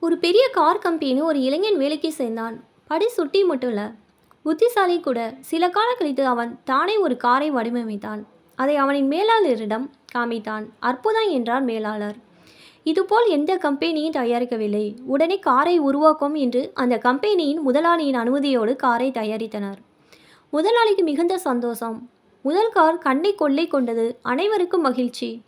ஒரு பெரிய car company ஒரு இளைஞன் வேலைக்கு சேர்ந்தான். படி சுட்டி மட்டும் இல்லை புத்திசாலி கூட சில காலம் கழித்து அவன் தானே ஒரு காரை வடிவமைத்தான். அதை அவனின் மேலாளரிடம் காமித்தான். அற்புதம் என்றார் மேலாளர். இதுபோல் எந்த கம்பெனியும் தயாரிக்கவில்லை. உடனே காரை உருவாக்கும் என்று அந்த கம்பெனியின் முதலாளியின் அனுமதியோடு காரை தயாரித்தனர். முதலாளிக்கு மிகுந்த சந்தோஷம். முதல் கார் கண்ணை கொள்ளை கொண்டது அனைவருக்கும் மகிழ்ச்சி.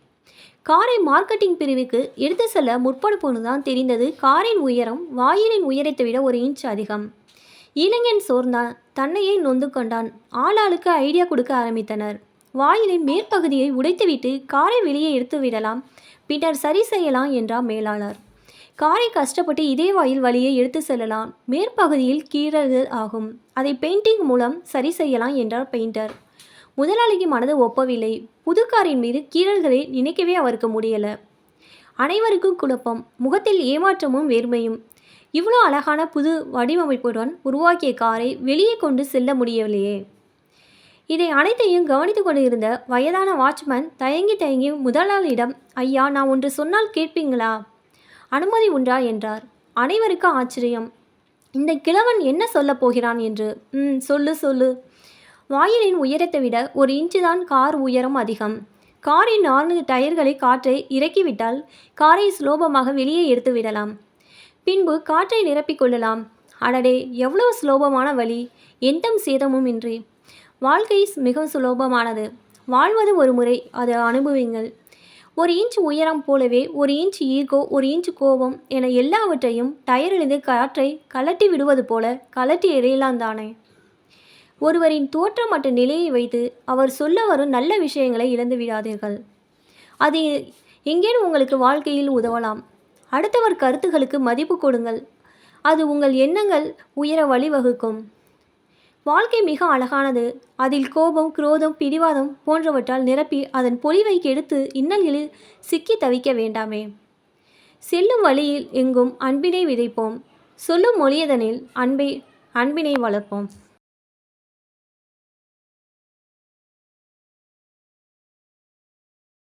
காரை மார்க்கெட்டிங் பிரிவுக்கு எடுத்து செல்ல முற்படுப்போது தான் தெரிந்தது. காரின் உயரம் வாயிலின் உயரத்தை விட ஒரு இன்ச் அதிகம். இளைஞன் சோர்ந்தான். தன்னையே நொந்து கொண்டான். ஆளாளுக்கு ஐடியா கொடுக்க ஆரம்பித்தனர். வாயிலின் மேற்பகுதியை உடைத்துவிட்டு காரை வெளியே எடுத்து விடலாம். பின்னர் சரி செய்யலாம் என்றார் மேலாளர். காரை கஷ்டப்பட்டு இதே வாயில் வழியை எடுத்து செல்லலாம். மேற்பகுதியில் கீறல்கள் ஆகும். அதை பெயிண்டிங் மூலம் சரி செய்யலாம் என்றார் பெயிண்டர். முதலாளிக்கு மனது ஒப்பவில்லை. புது காரின் மீது கீறல்களை நினைக்கவே அவருக்கு முடியலை. அனைவருக்கும் குழப்பம். முகத்தில் ஏமாற்றமும் வேர்மையும் இவ்வளோ அழகான புது வடிவமைப்புடன் உருவாக்கிய காரை வெளியே கொண்டு செல்ல முடியவில்லையே. இதை அனைத்தையும் கவனித்து கொண்டிருந்த வயதான வாட்ச்மேன் தயங்கி தயங்கி முதலாளியிடம் ஐயா நான் ஒன்று சொன்னால் கேட்பீங்களா? அனுமதி உண்டா? என்றார். அனைவருக்கும் ஆச்சரியம். இந்த கிழவன் என்ன சொல்லப் போகிறான்? என்று. ம் சொல்லு சொல்லு. வாயிலின் உயரத்தை விட ஒரு இன்ச்சு தான் கார் உயரம் அதிகம். காரின் நான்கு டயர்களை காற்றை இறக்கிவிட்டால் காரை சுலோபமாக வெளியே எடுத்து விடலாம். பின்பு காற்றை நிரப்பிக்கொள்ளலாம் அடடே எவ்வளவு சுலோபமான வழி. எந்த சேதமும் இன்றி. வாழ்க்கை மிகவும் சுலோபமானது. வாழ்வது ஒரு முறை அதை அனுபவிங்கள் ஒரு இன்ச் உயரம் போலவே ஒரு இன்ச் ஈகோ ஒரு இன்ச் கோபம் என எல்லாவற்றையும் டயரிலிருந்து காற்றை கலட்டி விடுவது போல கலட்டி எறியலாம் தானே. ஒருவரின் தோற்றம் மற்றும் நிலையை வைத்து அவர் சொல்ல வரும் நல்ல விஷயங்களை இழந்து விடாதீர்கள். அது எங்கேனும் உங்களுக்கு வாழ்க்கையில் உதவலாம். அடுத்தவர் கருத்துகளுக்கு மதிப்பு கொடுங்கள். அது உங்கள் எண்ணங்கள் உயர வழிவகுக்கும். வாழ்க்கை மிக அழகானது. அதில் கோபம் குரோதம் பிடிவாதம் போன்றவற்றால் நிரப்பி அதன் பொலிவை கெடுத்து இன்னல்களில் சிக்கி தவிக்க வேண்டாமே. செல்லும் வழியில் எங்கும் அன்பினை விதைப்போம். சொல்லும் மொழியதனில் அன்பை அன்பினை வளர்ப்போம்.